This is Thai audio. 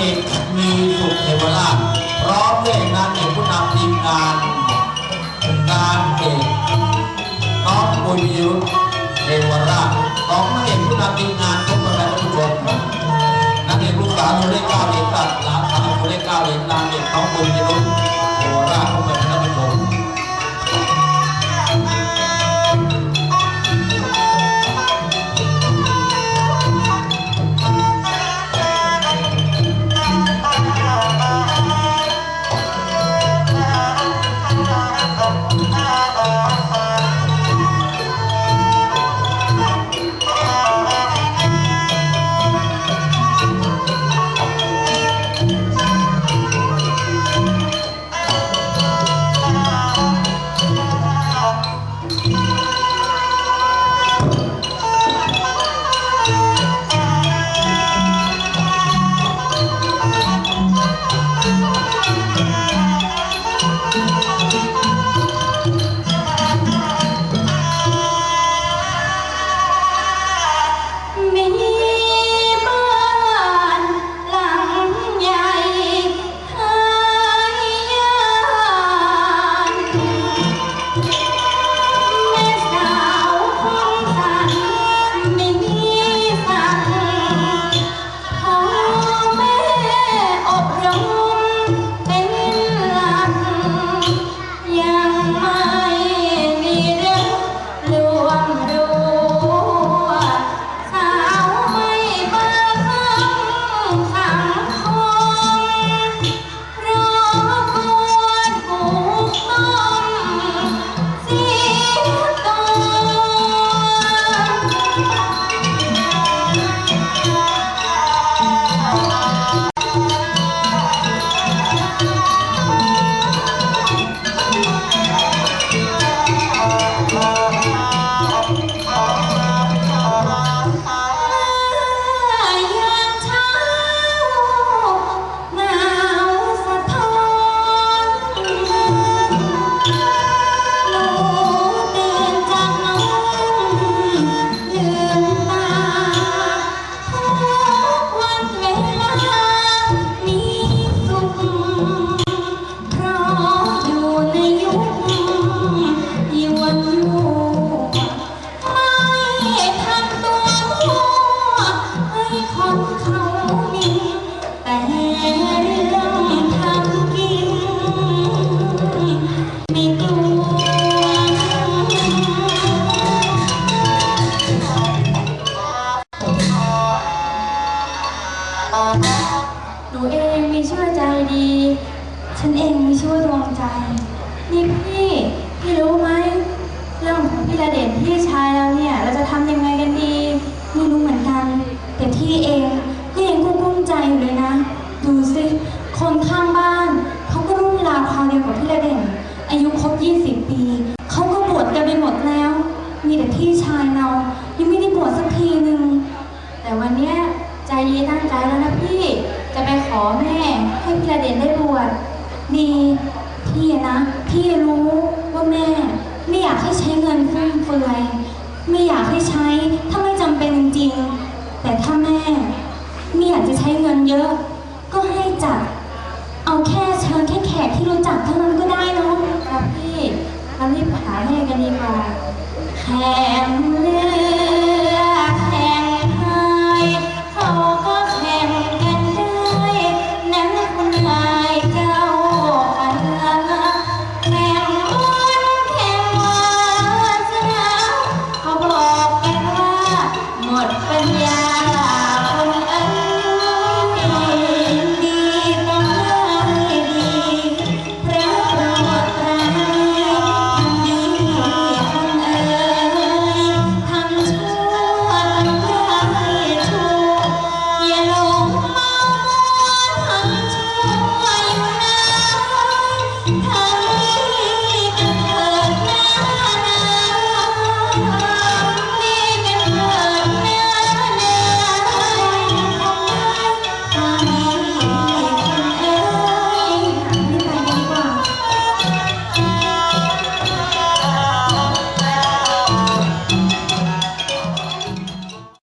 เอกมีสุขเทวราชพร้อมด้วยนางเอกผู้นำทีมงานงานเอกน้องบุญยุทธเทวราชสองนางเอกผู้นำทีมงานทุกประการทุกคนนางเอกลูกสาวคนเลขเก้าเหรียญตัดห ปี เขาก็บวชกันไปหมดแล้ว มีแต่พี่ชายเรา ยังไม่ได้บวชสักทีนึง แต่วันเนี้ยใจดีตั้งใจแล้วนะพี่ จะไปขอแม่ให้พี่ระเด่นได้บวช ดีพี่นะ พี่รู้ว่าแม่ ไม่อยากให้ใช้เงินฟุ่มเฟือย ไม่อยากให้ใช้ ถ้าไม่จำเป็นจริงๆแต่ถ้าแม่ไม่อยากจะใช้เงินเยอะ ก็ให้จัด เอาแค่เชิญแค่แขกที่รู้จักเท่านั้นก็ได้เนาะครับพี่เรีบหาแม่กันดีกว่าแข็งเลือ